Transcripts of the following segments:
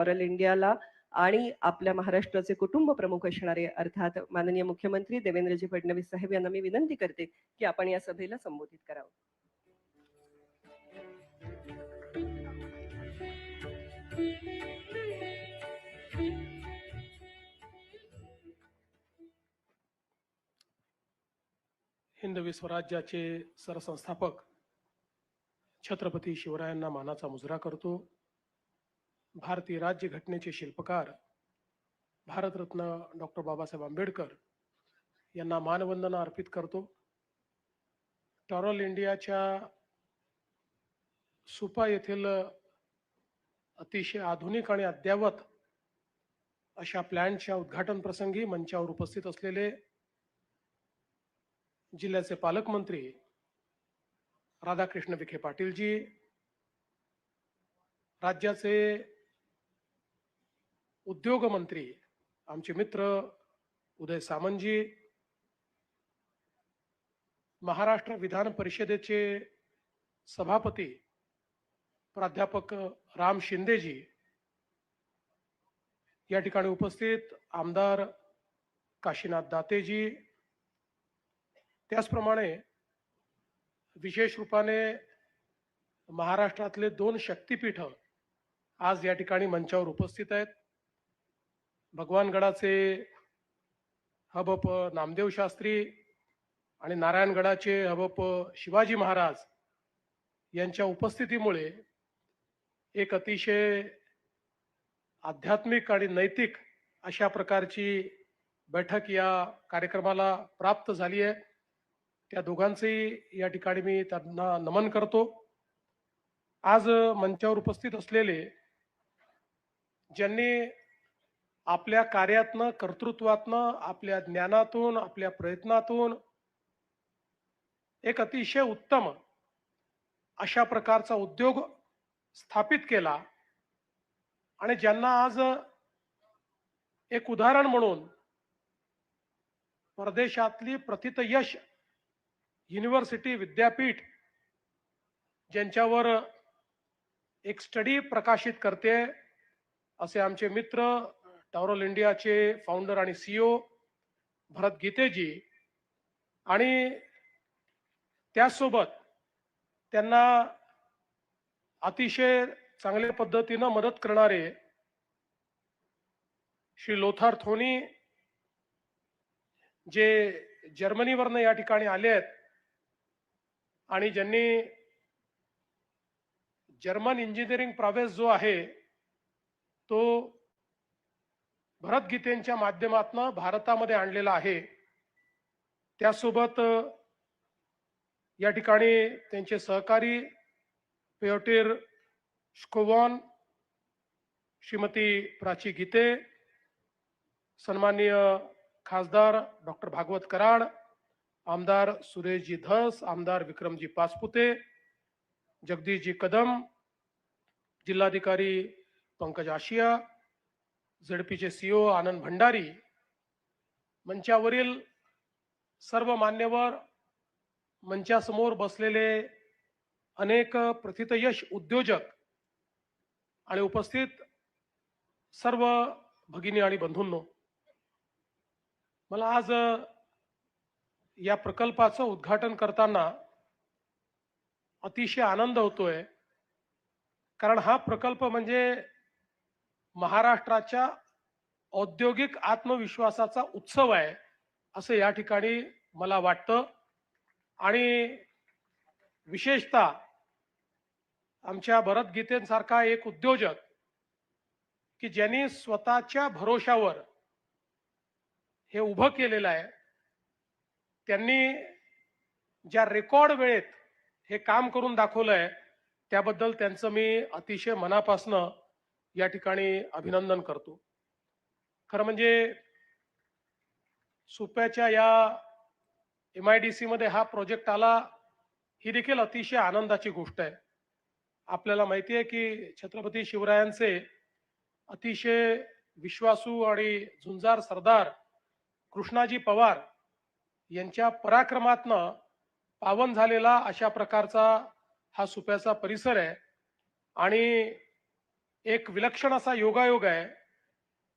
ऑरल इंडियाला आणि आपल्या महाराष्ट्राचे कुटुंब प्रमुख असणारे अर्थात माननीय मुख्यमंत्री देवेंद्रजी फडणवीस साहेब यांना मी विनंती करते की आपण या सभेला संबोधित करावं. हिंदवी स्वराज्याचे सरसंस्थापक छत्रपती शिवरायांना मानाचा मुजरा करतो. भारतीय राज्य घटनेचे शिल्पकार भारतरत्न डॉक्टर बाबासाहेब आंबेडकर यांना मानवंदना अर्पित करतो. टॉरल इंडियाच्या सुपा येथील अतिशय आधुनिक आणि अद्ययावत अशा प्लॅन्टच्या उद्घाटन प्रसंगी मंचावर उपस्थित असलेले जिल्ह्याचे पालकमंत्री राधाकृष्ण विखे पाटीलजी राज्याचे उद्योग मंत्री आमचे मित्र उदय सामंतजी महाराष्ट्र विधान परिषदेचे सभापती प्राध्यापक राम शिंदेजी या ठिकाणी उपस्थित आमदार काशीनाथ दातेजी त्याचप्रमाणे विशेष रूपाने महाराष्ट्रातले दोन शक्तिपीठ आज या ठिकाणी मंचावर उपस्थित आहेत. भगवानगडाचे हबप नामदेव शास्त्री आणि नारायणगडाचे हबप शिवाजी महाराज यांच्या उपस्थितीमुळे एक अतिशय आध्यात्मिक आणि नैतिक अशा प्रकारची बैठक या कार्यक्रमाला प्राप्त झाली आहे. त्या दोघांचेही या ठिकाणी मी त्यांना नमन करतो. आज मंचावर उपस्थित असलेले ज्यांनी आपल्या कार्यातनं कर्तृत्वातनं आपल्या ज्ञानातून आपल्या प्रयत्नातून एक अतिशय उत्तम अशा प्रकारचा उद्योग स्थापित केला. आणि ज्यांना आज एक उदाहरण म्हणून परदेशातली प्रथित यश युनिव्हर्सिटी विद्यापीठ ज्यांच्यावर एक स्टडी प्रकाशित करते असे आमचे मित्र टॉरल इंडियाचे फाउंडर आणि सीईओ भरत गीतेजी आणि त्याचसोबत त्यांना अतिशय चांगल्या पद्धतीनं मदत करणारे श्री लोथार थोनी जे जर्मनीवरनं या ठिकाणी आले आहेत आणि ज्यांनी जर्मन इंजिनिअरिंग प्रवेश जो आहे तो भरतगीतेंच्या माध्यमातून भारतामध्ये आणलेला आहे. त्यासोबत या ठिकाणी त्यांचे सहकारी पेयोटीर स्कोवॉन श्रीमती प्राची गीते सन्माननीय खासदार डॉक्टर भागवत कराड आमदार सुरेशजी धस आमदार विक्रमजी पासपुते जगदीशजी कदम जिल्हाधिकारी पंकज आशिया झडपीचे सीओ आनंद भंडारी मंचावरील सर्व मान्यवर मंचासमोर बसलेले अनेक प्रथितयश उद्योजक आणि उपस्थित सर्व भगिनी आणि बंधूंनो मला आज या प्रकल्पाचं उद्घाटन करताना अतिशय आनंद होतोय. कारण हा प्रकल्प म्हणजे महाराष्ट्राच्या औद्योगिक आत्मविश्वासाचा उत्सव आहे असं या ठिकाणी मला वाटतं. आणि विशेषतः आमच्या भरत गीतेंसारखा एक उद्योजक की ज्यांनी स्वतःच्या भरोशावर हे उभं केलेलं आहे त्यांनी ज्या रेकॉर्ड वेळेत हे काम करून दाखवलं आहे त्याबद्दल त्यांचं मी अतिशय मनापासनं या ठिकाणी अभिनंदन करतो. खरं म्हणजे सुप्याच्या या एम आय डी सीमध्ये हा प्रोजेक्ट आला ही देखील अतिशय आनंदाची गोष्ट आहे. आपल्याला माहिती आहे की छत्रपती शिवरायांचे अतिशय विश्वासू आणि झुंजार सरदार कृष्णाजी पवार यांच्या पराक्रमातनं पावन झालेला अशा प्रकारचा हा सुप्याचा परिसर आहे. आणि एक विलक्षण असा योगायोग आहे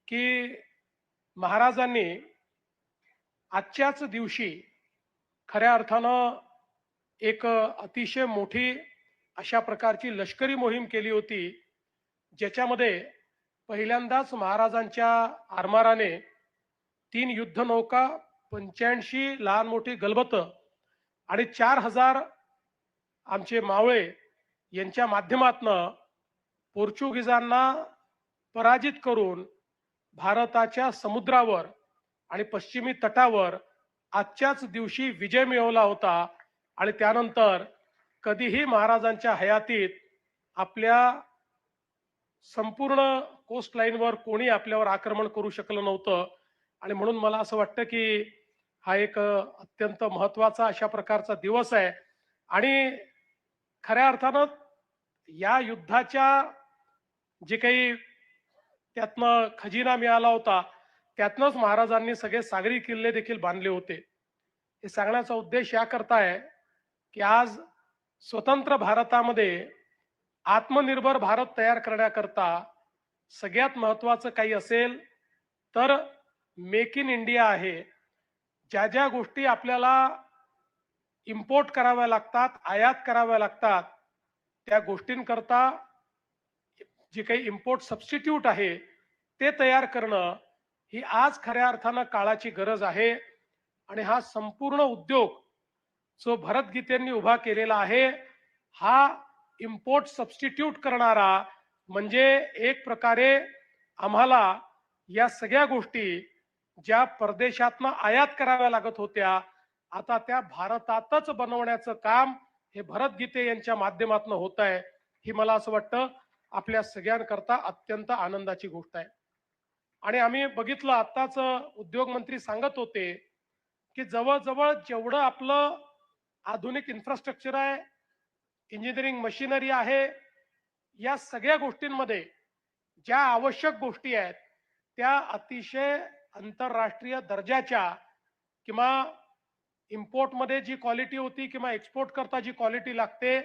की महाराजांनी आजच्याच दिवशी खऱ्या अर्थानं एक अतिशय मोठी अशा प्रकारची लष्करी मोहीम केली होती ज्याच्यामध्ये पहिल्यांदाच महाराजांच्या आरमाराने तीन युद्धनौका पंच्याऐंशी लहान मोठी गलबत आणि चार हजार आमचे मावळे यांच्या माध्यमातनं पोर्चुगीजांना पराजित करून भारताच्या समुद्रावर आणि पश्चिमी तटावर आजच्याच दिवशी विजय मिळवला होता आणि त्यानंतर कधीही महाराजांच्या हयातीत आपल्या संपूर्ण कोस्ट लाईनवर कोणी आपल्यावर आक्रमण करू शकलं नव्हतं. आणि म्हणून मला असं वाटतं की हा एक अत्यंत महत्त्वाचा अशा प्रकारचा दिवस आहे. आणि खऱ्या अर्थानं या युद्धाच्या जे काही त्यातनं खजिना मिळाला होता त्यातनंच महाराजांनी सगळे सागरी किल्ले देखील बांधले होते. हे सांगण्याचा उद्देश याकरता आहे की आज स्वतंत्र भारतामध्ये आत्मनिर्भर भारत तयार करण्याकरता सगळ्यात महत्वाचं काही असेल तर मेक इन इंडिया आहे. ज्या ज्या गोष्टी आपल्याला इम्पोर्ट कराव्या लागतात आयात कराव्या लागतात त्या गोष्टींकरता जे काही इम्पोर्ट सबस्टिट्यूट आहे ते तयार करणं ही आज खऱ्या अर्थानं काळाची गरज आहे. आणि हा संपूर्ण उद्योग जो भरतगीतेंनी उभा केलेला आहे हा इम्पोर्ट सबस्टिट्यूट करणारा म्हणजे एक प्रकारे आम्हाला या सगळ्या गोष्टी ज्या परदेशातनं आयात कराव्या लागत होत्या आता त्या भारतातच बनवण्याचं काम हे भरतगीते यांच्या माध्यमातून होत आहे ही मला असं वाटतं. आपल्या सगळ्यांकरता अत्यंत आनंदाची गोष्ट आहे. आणि आम्ही बघितलं आत्ताच उद्योग मंत्री सांगत होते की जवळजवळ जेवढं आपलं आधुनिक इन्फ्रास्ट्रक्चर आहे इंजिनिअरिंग मशिनरी आहे या सगळ्या गोष्टींमध्ये ज्या आवश्यक गोष्टी आहेत त्या अतिशय आंतरराष्ट्रीय दर्जाच्या किंवा इम्पोर्टमध्ये जी क्वालिटी होती किंवा एक्सपोर्ट करता जी क्वालिटी लागते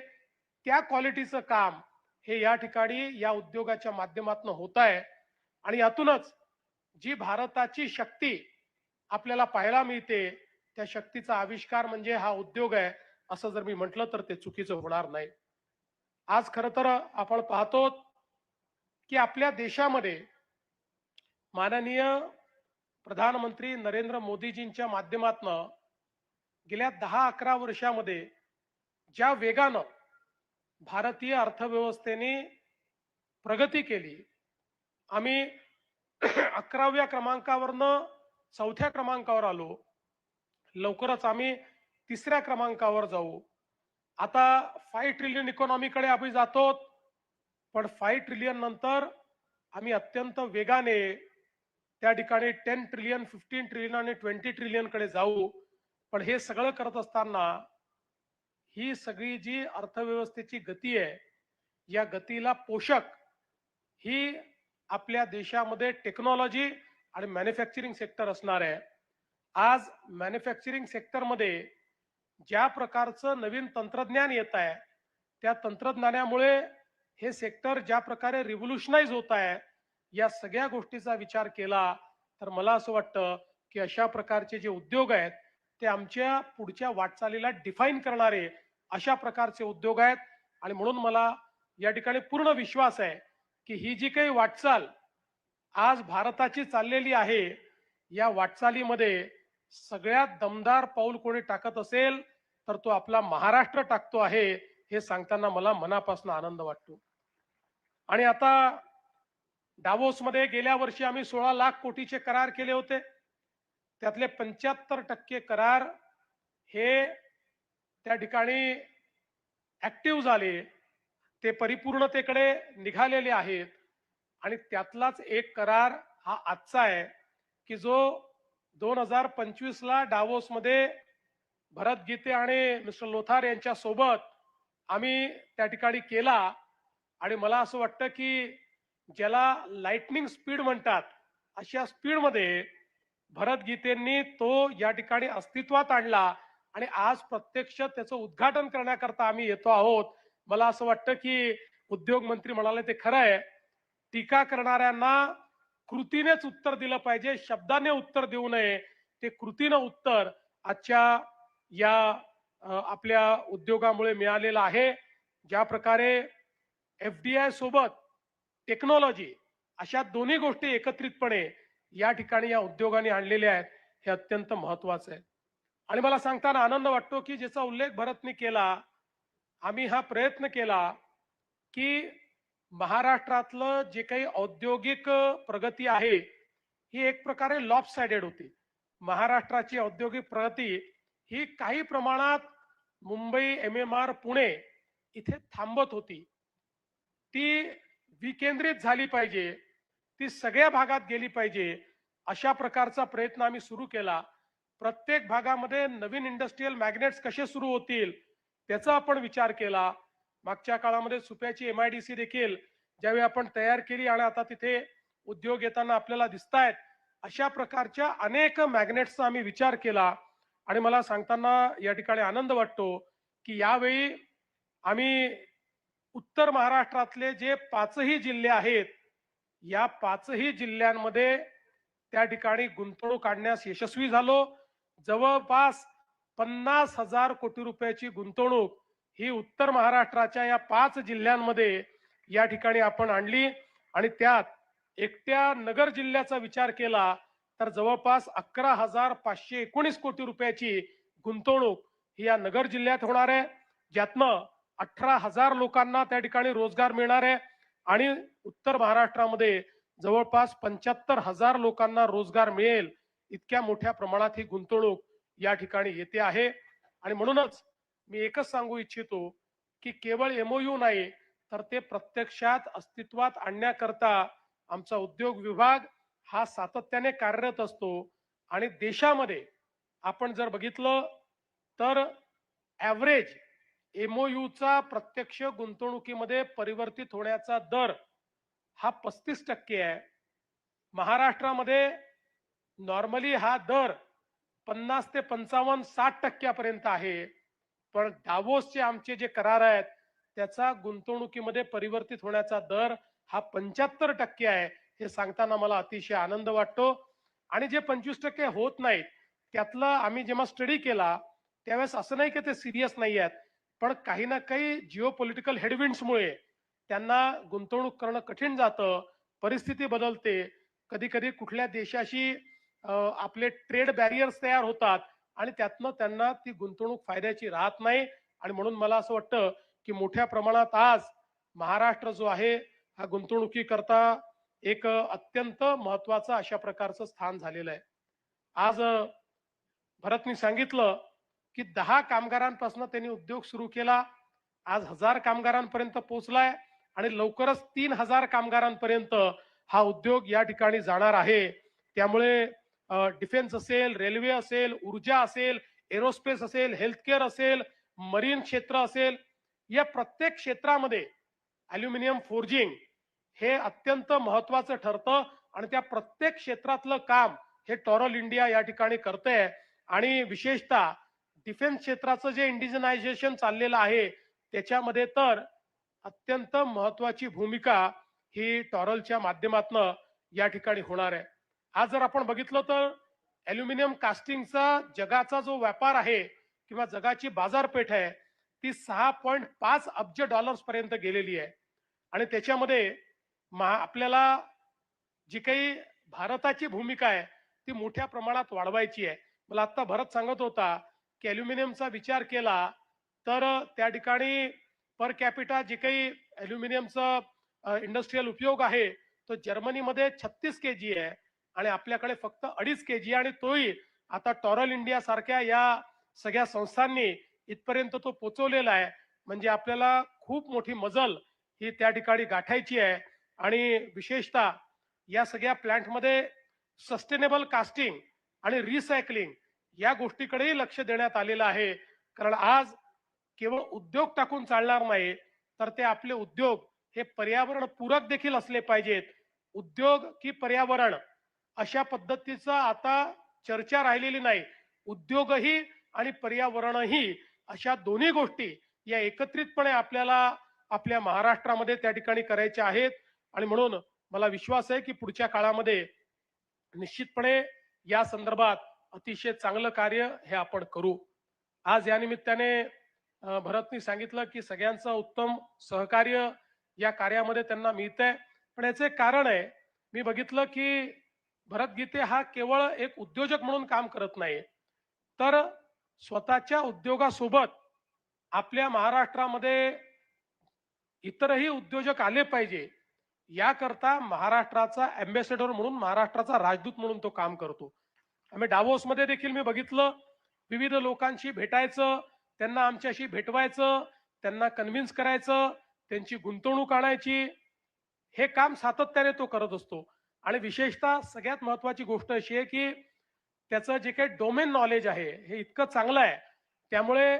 त्या क्वालिटीचं काम हे या ठिकाणी या उद्योगाच्या माध्यमातून होत आहे. आणि यातूनच जी भारताची शक्ती आपल्याला पाहायला मिळते त्या शक्तीचा आविष्कार म्हणजे हा उद्योग आहे असं जर मी म्हटलं तर ते चुकीचं होणार नाही. आज खर तर आपण पाहतो की आपल्या देशामध्ये माननीय प्रधानमंत्री नरेंद्र मोदीजींच्या माध्यमातनं गेल्या दहा अकरा वर्षामध्ये ज्या वेगानं भारतीय अर्थव्यवस्थेने प्रगती केली. आम्ही अकराव्या क्रमांकावरनं चौथ्या क्रमांकावर आलो. लवकरच आम्ही तिसऱ्या क्रमांकावर जाऊ. आता फाय ट्रिलियन इकॉनॉमीकडे आम्ही जातो पण फाय ट्रिलियन नंतर आम्ही अत्यंत वेगाने त्या ठिकाणी टेन ट्रिलियन फिफ्टीन ट्रिलियन आणि ट्वेंटी ट्रिलियनकडे जाऊ. पण हे सगळं करत असताना ही सगळी जी अर्थव्यवस्थेची गती आहे या गतीला पोषक ही आपल्या देशामध्ये टेक्नॉलॉजी आणि मॅन्युफॅक्चरिंग सेक्टर असणार आहे. आज मॅन्युफॅक्चरिंग सेक्टरमध्ये ज्या प्रकारचं नवीन तंत्रज्ञान येत आहे त्या तंत्रज्ञानामुळे हे सेक्टर ज्या प्रकारे रिव्होल्युशनाइज होत आहे या सगळ्या गोष्टीचा विचार केला तर मला असं वाटतं की अशा प्रकारचे जे उद्योग आहेत ते आमच्या पुढच्या वाटचालीला डिफाईन करणारे अशा प्रकारचे उद्योग आहेत. आणि म्हणून मला या ठिकाणी पूर्ण विश्वास आहे की ही जी काही वाटचाल आज भारताची चाललेली आहे या वाटचालीमध्ये सगळ्यात दमदार पाऊल कोणी टाकत असेल तर तो आपला महाराष्ट्र टाकतो आहे हे सांगताना मला मनापासून आनंद वाटतो. आणि आता डावोसमध्ये गेल्या वर्षी आम्ही सोळा लाख कोटीचे करार केले होते. त्यातले पंच्याहत्तर टक्के करार हे त्या ठिकाणी ऍक्टिव्ह झाले ते परिपूर्णतेकडे निघालेले आहेत आणि त्यातलाच एक करार हा आजचा आहे की जो दोन हजार पंचवीसला डावोसमध्ये भरत गीते आणि मिस्टर लोथार यांच्या सोबत आम्ही त्या ठिकाणी केला आणि मला असं वाटतं की ज्याला लाइटनिंग स्पीड म्हणतात अशा स्पीडमध्ये भरत गीतेंनी तो या ठिकाणी अस्तित्वात आणला आणि आज प्रत्यक्ष त्याचं उद्घाटन करण्याकरता आम्ही येतो आहोत. मला असं वाटतं की उद्योग मंत्री म्हणाले ते खरं आहे. टीका करणाऱ्यांना कृतीनेच उत्तर दिलं पाहिजे शब्दाने उत्तर देऊ नये. ते कृतीनं उत्तर आजच्या या आपल्या उद्योगामुळे मिळालेलं आहे. ज्या प्रकारे एफ डी आय सोबत टेक्नॉलॉजी अशा दोन्ही गोष्टी एकत्रितपणे या ठिकाणी या उद्योगाने आणलेल्या आहेत हे अत्यंत महत्वाचं आहे. आणि मला सांगताना आनंद वाटतो की ज्याचा उल्लेख भरतने केला आम्ही हा प्रयत्न केला की महाराष्ट्रातलं जे काही औद्योगिक प्रगती आहे ही एक प्रकारे लॉप साइडेड होती. महाराष्ट्राची औद्योगिक प्रगती ही काही प्रमाणात Mumbai M M R Pune इथे थांबत होती. ती विकेंद्रित झाली पाहिजे ती सगळ्या भागात गेली पाहिजे अशा प्रकारचा प्रयत्न आम्ही सुरू केला. प्रत्येक भागामध्ये नवीन इंडस्ट्रीयल मॅग्नेट्स कसे सुरू होतील त्याचा आपण विचार केला. मागच्या काळामध्ये सुप्याची एम आय डी सी देखील ज्यावेळी आपण तयार केली आणि आता तिथे उद्योग येताना आपल्याला दिसत आहेत अशा प्रकारच्या अनेक मॅग्नेट्सचा आम्ही विचार केला. आणि मला सांगताना या ठिकाणी आनंद वाटतो की यावेळी आम्ही उत्तर महाराष्ट्रातले जे पाचही जिल्हे आहेत या पाचही जिल्ह्यांमध्ये त्या ठिकाणी गुंतवणूक आणण्यास यशस्वी झालो. जवळपास पन्नास हजार कोटी रुपयाची गुंतवणूक ही उत्तर महाराष्ट्राच्या या पाच जिल्ह्यांमध्ये या ठिकाणी आपण आणली. आणि त्यात एकट्या नगर जिल्ह्याचा विचार केला तर जवळपास अकरा हजार पाचशे एकोणीस कोटी रुपयाची गुंतवणूक ही या नगर जिल्ह्यात होणार आहे. ज्यातनं अठरा हजार लोकांना त्या ठिकाणी रोजगार मिळणार आहे. आणि उत्तर महाराष्ट्रामध्ये जवळपास पंच्याहत्तर हजार लोकांना रोजगार मिळेल इतक्या मोठ्या प्रमाणात ही गुंतवणूक या ठिकाणी येते आहे. आणि म्हणूनच मी एकच सांगू इच्छितो की केवळ एमओयू नाही तर ते प्रत्यक्षात अस्तित्वात आणण्याकरता आमचा उद्योग विभाग हा सातत्याने कार्यरत असतो. आणि देशामध्ये आपण जर बघितलं तर ॲव्हरेज एमओयूचा प्रत्यक्ष गुंतवणुकीमध्ये परिवर्तित होण्याचा दर हा पस्तीस टक्के आहे. महाराष्ट्रामध्ये नॉर्मली हा दर पन्नास ते पंचावन्न साठ टक्क्यापर्यंत आहे. पण डावोसचे आमचे जे करार आहेत त्याचा गुंतवणुकीमध्ये परिवर्तित होण्याचा दर हा पंच्याहत्तर टक्के आहे हे सांगताना मला अतिशय आनंद वाटतो. आणि जे पंचवीस टक्के होत नाहीत त्यातलं आम्ही जेव्हा स्टडी केला त्यावेळेस असं नाही की ते सिरियस नाही आहेत पण काही ना काही जिओ पॉलिटिकल हेडविंड्समुळे त्यांना गुंतवणूक करणं कठीण जातं परिस्थिती बदलते. कधी कधी कुठल्या देशाशी आपले ट्रेड बॅरियर्स तयार होतात आणि त्यातनं त्यांना ती गुंतवणूक फायद्याची राहत नाही. आणि म्हणून मला असं वाटतं की मोठ्या प्रमाणात आज महाराष्ट्र जो आहे हा गुंतवणुकीकरता एक अत्यंत महत्वाचं अशा प्रकारचं स्थान झालेलं आहे. आज भरतनी सांगितलं की दहा कामगारांपासून त्यांनी उद्योग सुरू केला. आज हजार कामगारांपर्यंत पोहोचलाय आणि लवकरच तीन हजार कामगारांपर्यंत हा उद्योग या ठिकाणी जाणार आहे. त्यामुळे डिफेन्स असेल रेल्वे असेल ऊर्जा असेल एरोस्पेस असेल हेल्थकेअर असेल मरीन क्षेत्र असेल या प्रत्येक क्षेत्रामध्ये अल्युमिनियम फोर्जिंग हे अत्यंत महत्वाचं ठरतं आणि त्या प्रत्येक क्षेत्रातलं काम हे टॉरल इंडिया या ठिकाणी करते आणि विशेषतः डिफेन्स क्षेत्राचं जे इंडिजनायझेशन चाललेलं आहे त्याच्यामध्ये तर अत्यंत महत्वाची भूमिका ही टॉरलच्या माध्यमातून या ठिकाणी होणार आहे. आज जर आपण बघितलं तर अल्युमिनियम कास्टिंगचा जगाचा जो व्यापार आहे किंवा जगाची बाजारपेठ आहे ती सहा पॉईंट पाच अब्ज डॉलर्स पर्यंत गेलेली आहे. आणि त्याच्यामध्ये महा आपल्याला जी काही भारताची भूमिका आहे ती मोठ्या प्रमाणात वाढवायची आहे. मला आत्ता भरत सांगत होता की अल्युमिनियमचा विचार केला तर त्या ठिकाणी पर कॅपिटा जे काही अल्युमिनियमचा इंडस्ट्रीयल उपयोग आहे तो जर्मनीमध्ये छत्तीस के जी आहे. आणि आपल्याकडे फक्त अडीच के जी आणि तोही आता टॉरल इंडिया सारख्या या सगळ्या संस्थांनी इथपर्यंत तो पोचवलेला आहे. म्हणजे आपल्याला खूप मोठी मजल ही त्या ठिकाणी गाठायची आहे. आणि विशेषतः या सगळ्या प्लांटमध्ये सस्टेनेबल कास्टिंग आणि रिसायकलिंग या गोष्टीकडेही लक्ष देण्यात आलेलं आहे. कारण आज केवळ उद्योग टाकून चालणार नाही तर ते आपले उद्योग हे पर्यावरण पूरक देखील असले पाहिजेत. उद्योग की पर्यावरण अशा पद्धतीचा आता चर्चा राहिलेली नाही. उद्योगही आणि पर्यावरणही अशा दोन्ही गोष्टी या एकत्रितपणे आपल्याला आपल्या महाराष्ट्रामध्ये त्या ठिकाणी करायच्या आहेत. आणि म्हणून मला विश्वास आहे की पुढच्या काळामध्ये निश्चितपणे या संदर्भात अतिशय चांगलं कार्य हे आपण करू. आज या निमित्ताने भरतनी सांगितलं की सगळ्यांचं उत्तम सहकार्य या कार्यामध्ये त्यांना मिळत आहे पण याचं एक कारण आहे. मी बघितलं की भरत गीते हा केवळ एक उद्योजक म्हणून काम करत नाही तर स्वतःच्या उद्योगासोबत आपल्या महाराष्ट्रामध्ये इतरही उद्योजक आले पाहिजे याकरता महाराष्ट्राचा अँबॅसेडर म्हणून महाराष्ट्राचा राजदूत म्हणून तो काम करतो. आम्ही डावोसमध्ये देखील मी बघितलं विविध लोकांशी भेटायचं त्यांना आमच्याशी भेटवायचं त्यांना कन्व्हिन्स करायचं त्यांची गुंतवणूक आणायची हे काम सातत्याने तो करत असतो. आणि विशेषतः सगळ्यात महत्वाची गोष्ट अशी आहे की त्याचं जे काही डोमेन नॉलेज आहे हे इतकं चांगलं आहे. त्यामुळे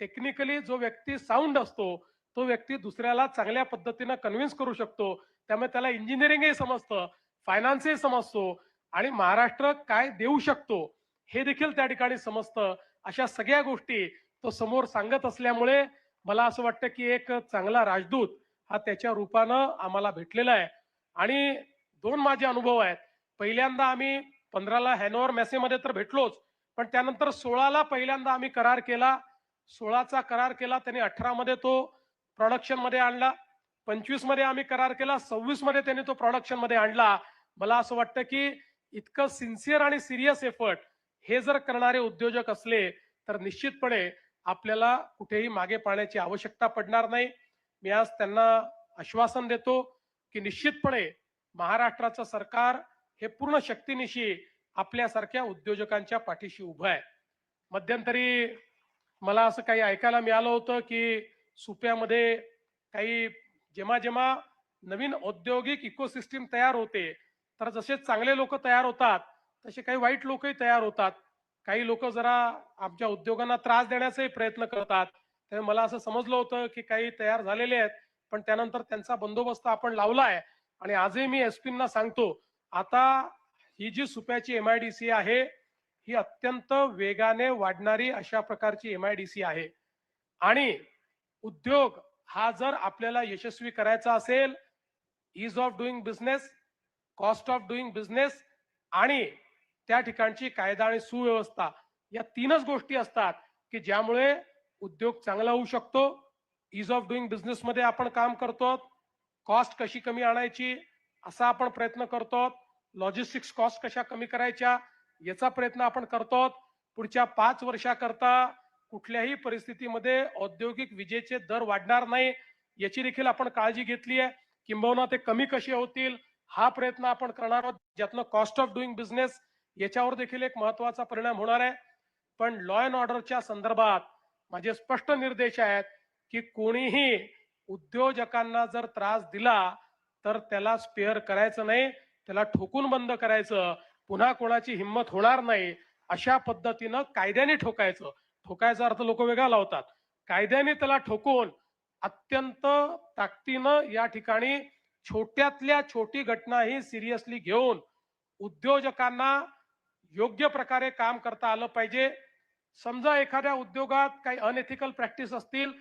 टेक्निकली जो व्यक्ती साऊंड असतो तो व्यक्ती दुसऱ्याला चांगल्या पद्धतीनं कन्व्हिन्स करू शकतो. त्यामुळे त्याला इंजिनिअरिंगही समजतं फायनान्सही समजतो आणि महाराष्ट्र काय देऊ शकतो हे देखील त्या ठिकाणी समजतं. अशा सगळ्या गोष्टी तो समोर सांगत असल्यामुळे मला असं वाटतं की एक चांगला राजदूत हा त्याच्या रूपानं आम्हाला भेटलेला आहे. आणि दोन माझे अनुभव आहेत. पहिल्यांदा आम्ही पंधराला हॅनोवर मेसेमध्ये तर भेटलोच पण त्यानंतर सोळाला पहिल्यांदा आम्ही करार केला. सोळाचा करार केला त्याने अठरामध्ये तो प्रॉडक्शनमध्ये आणला. पंचवीसमध्ये आम्ही करार केला सव्वीसमध्ये त्याने तो प्रॉडक्शनमध्ये आणला. मला असं वाटतं की इतकं सिन्सिअर आणि सिरियस एफर्ट हे जर करणारे उद्योजक असले तर निश्चितपणे आपल्याला कुठेही मागे पाळण्याची आवश्यकता पडणार नाही. मी आज त्यांना आश्वासन देतो की निश्चितपणे महाराष्ट्राचं सरकार हे पूर्ण शक्तीनिशी आपल्यासारख्या उद्योजकांच्या पाठीशी उभं आहे. मध्यंतरी मला असं काही ऐकायला मिळालं होतं की सुप्यामध्ये काही जेव्हा जेव्हा नवीन औद्योगिक इकोसिस्टीम तयार होते तर जसे चांगले लोक तयार होतात तसे काही वाईट लोकही तयार होतात. काही लोक जरा आमच्या उद्योगांना त्रास देण्याचाही प्रयत्न करतात. त्यामुळे मला असं समजलं होतं की काही तयार झालेले आहेत पण त्यानंतर त्यांचा बंदोबस्त आपण लावला आहे आणि आजही मी एसपींना सांगतो आता ही जी सुप्याची एमआयडीसी आहे ही अत्यंत वेगाने वाढणारी अशा प्रकारची एमआयडीसी आहे. आणि उद्योग हा जर आपल्याला यशस्वी करायचा असेल ease of doing business cost of doing business आणि त्या ठिकाणची कायदा आणि सुव्यवस्था या तीनच गोष्टी असतात की ज्यामुळे उद्योग चांगला होऊ शकतो इज ऑफ डुईंग बिझनेसमध्ये आपण काम करतो कॉस्ट कशी कमी आणायची असा आपण प्रयत्न करतो. लॉजिस्टिक्स कॉस्ट कशा कमी करायच्या याचा प्रयत्न आपण करतो. पुढच्या पाच वर्षाकरता कुठल्याही परिस्थितीमध्ये औद्योगिक विजेचे दर वाढणार नाही याची देखील आपण काळजी घेतली आहे. किंबहुना ते कमी कसे होतील हा प्रयत्न आपण करणार आहोत. ज्यातनं कॉस्ट ऑफ डुईंग बिझनेस याच्यावर देखील एक महत्त्वाचा परिणाम होणार आहे. पण लॉ अँड ऑर्डरच्या संदर्भात माझे स्पष्ट निर्देश आहेत की कोणीही उद्योजकांना जर त्रास दिला तर त्याला स्पेअर करायचं नाही त्याला ठोकून बंद करायचं पुन्हा कोणाची हिंमत होणार नाही अशा पद्धतीनं कायद्याने ठोकायचं. ठोकायचा अर्थ लोक वेगळा लावतात. कायद्याने त्याला ठोकून अत्यंत ताकदीनं या ठिकाणी छोट्यातल्या छोटी घटना ही सिरियसली घेऊन उद्योजकांना योग्य प्रकारे काम करता आलं पाहिजे. समजा एखाद्या उद्योगात काही अनएथिकल प्रॅक्टिस असतील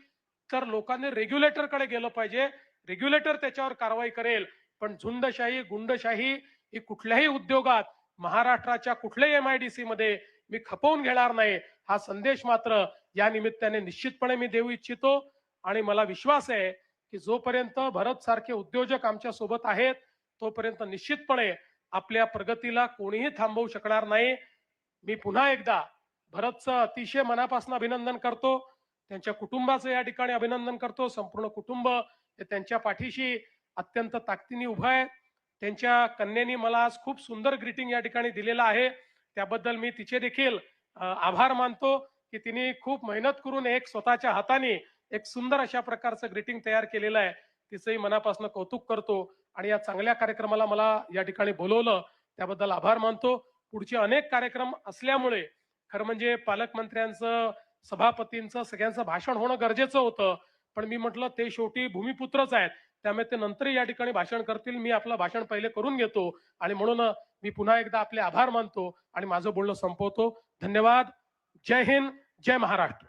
तर लोकांनी रेग्युलेटरकडे गेलं पाहिजे. रेग्युलेटर त्याच्यावर कारवाई करेल. पण झुंडशाही गुंडशाही ही कुठल्याही उद्योगात महाराष्ट्राच्या कुठल्याही एम आयडीसी मध्ये मी खपवून घेणार नाही. हा संदेश मात्र या निमित्ताने निश्चितपणे मी देऊ इच्छितो. आणि मला विश्वास आहे की जोपर्यंत भरत सारखे उद्योजक आमच्यासोबत आहेत तोपर्यंत निश्चितपणे आपल्या प्रगतीला कोणीही थांबवू शकणार नाही. मी पुन्हा एकदा भरतचं अतिशय मनापासून अभिनंदन करतो. त्यांच्या कुटुंबाचं या ठिकाणी अभिनंदन करतो. संपूर्ण कुटुंब हे त्यांच्या पाठीशी अत्यंत ताकदीने उभं आहे. त्यांच्या कन्यानी मला आज खूप सुंदर ग्रीटिंग या ठिकाणी दिलेलं आहे. त्याबद्दल मी तिचे देखील आभार मानतो की तिने खूप मेहनत करून एक स्वतःच्या हाताने एक सुंदर अशा प्रकारचं ग्रीटिंग तयार केलेलं आहे. तिचंही मनापासून कौतुक करतो आणि या चांगल्या कार्यक्रमाला मला या ठिकाणी बोलवलं. त्याबद्दल आभार मानतो. पुढचे अनेक कार्यक्रम असल्यामुळे खरं म्हणजे पालकमंत्र्यांचं सभापतींचं सगळ्यांचं भाषण होणं गरजेचं होतं. पण मी म्हटलं ते शेवटी भूमिपुत्रच आहेत. त्यामुळे ते नंतर या ठिकाणी भाषण करतील. मी आपलं भाषण पहिले करून घेतो. आणि म्हणून मी पुन्हा एकदा आपले आभार मानतो. आणि माझं बोलणं संपवतो. धन्यवाद. जय हिंद. जय महाराष्ट्र.